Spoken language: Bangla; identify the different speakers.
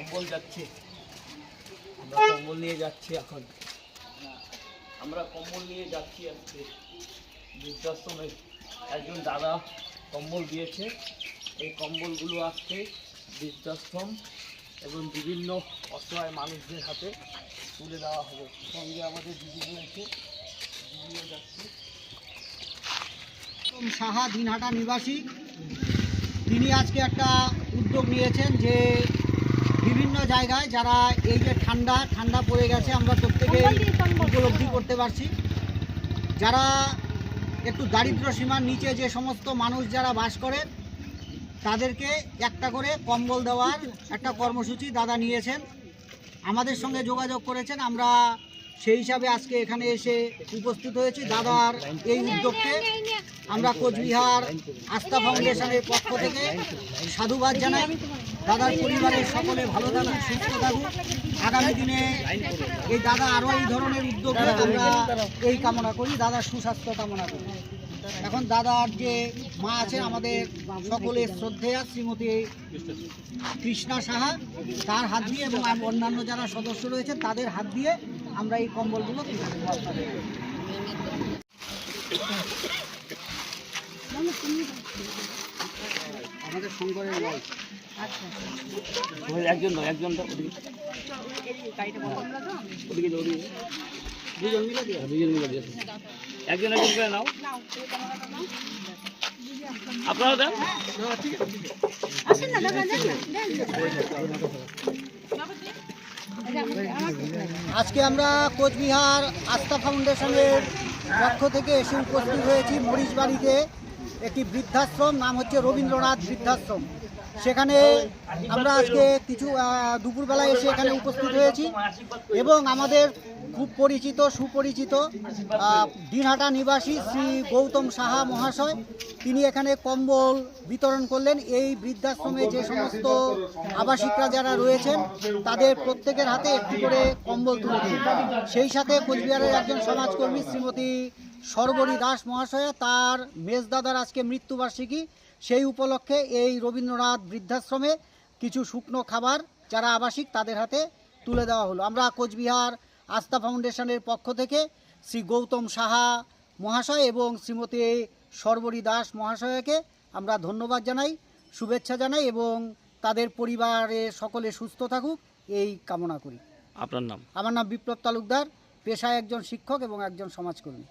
Speaker 1: কম্বল যাচ্ছে। আমরা কম্বল নিয়ে যাচ্ছি এখন। আমরা কম্বল নিয়ে যাচ্ছি আজকে। বৃদ্ধাশ্রমে একজন দাদা কম্বল দিয়েছে। এই কম্বলগুলো আজকে বৃদ্ধাশ্রম এবং বিভিন্ন অসহায় মানুষদের হাতে তুলে দেওয়া হবে। সঙ্গে আমাদের দিদি রয়েছে। দিদিও যাচ্ছে।
Speaker 2: সাহা দিনহাটা নিবাসী। তিনি আজকে একটা উদ্যোগ নিয়েছেন যে বিভিন্ন জায়গায় যারা এই যে ঠান্ডা ঠান্ডা পড়ে গেছে আমরা প্রত্যেকেই উপলব্ধি করতে পারছি। যারা একটু দারিদ্র সীমার নিচে যে সমস্ত মানুষ যারা বাস করে তাদেরকে একটা করে কম্বল দেওয়ার একটা কর্মসূচি দাদা নিয়েছেন। আমাদের সঙ্গে যোগাযোগ করেছেন। আমরা সেই হিসাবে আজকে এখানে এসে উপস্থিত হয়েছি। দাদার এই উদ্যোগকে আমরা কোচবিহার আস্থা ফাউন্ডেশনের পক্ষ থেকে সাধুবাদ জানাই। দাদার পরিবারের সকলে ভালো থাকুন সুস্থ থাকুন আগামী দিনে এই দাদা আরও এই ধরনের উদ্যোগে আমরা এই কামনা করি। দাদার সুস্বাস্থ্য কামনা করি। এখন দাদার যে মা আছেন আমাদের সকলের শ্রদ্ধেয়া শ্রীমতী কৃষ্ণা সাহা তার হাত দিয়ে এবং অন্যান্য যারা সদস্য রয়েছে তাদের হাত দিয়ে আমরা এই কম্বলগুলো। আমাদের শঙ্করের
Speaker 1: একজন একজন ওদিকে। ওদিকে।
Speaker 2: দুজন মিলে দিয়ে
Speaker 1: দুজন মিলে একজন একজন করে নাও। আপনারা দেন।
Speaker 2: আজকে আমরা কোচবিহার আস্থা ফাউন্ডেশনের পক্ষ থেকে এসে উপস্থিত হয়েছি মরিচবাড়িতে একটি বৃদ্ধাশ্রম নাম হচ্ছে রবীন্দ্রনাথ বৃদ্ধাশ্রম। সেখানে আমরা আজকে কিছু দুপুরবেলায় এসে এখানে উপস্থিত হয়েছি এবং আমাদের খুব পরিচিত সুপরিচিত দিনহাটা নিবাসী শ্রী গৌতম সাহা মহাশয়, তিনি এখানে কম্বল বিতরণ করলেন। এই বৃদ্ধাশ্রমে যে সমস্ত আবাসিকরা যারা রয়েছেন, তাদের প্রত্যেকের হাতে একটি করে কম্বল তুলে দিন। সেই সাথে কোচবিহারের একজন সমাজকর্মী শ্রীমতী সর্বরী দাস মহাশয়া, তার মেজদাদার আজকে মৃত্যুবার্ষিকী। সেই উপলক্ষে এই রবীন্দ্রনাথ বৃদ্ধাশ্রমে কিছু শুকনো খাবার যারা আবাসিক, তাদের হাতে তুলে দেওয়া হলো। আমরা কোচবিহার আস্থা ফাউন্ডেশনের পক্ষ থেকে শ্রী গৌতম সাহা মহাশয় এবং শ্রীমতী সর্বরী দাস মহাশয়কে আমরা ধন্যবাদ জানাই শুভেচ্ছা জানাই এবং তাদের পরিবারে সকলে সুস্থ থাকুক এই কামনা করি।
Speaker 1: আপনার নাম?
Speaker 2: আমার নাম বিপ্লব তালুকদার পেশায় একজন শিক্ষক এবং একজন সমাজকর্মী।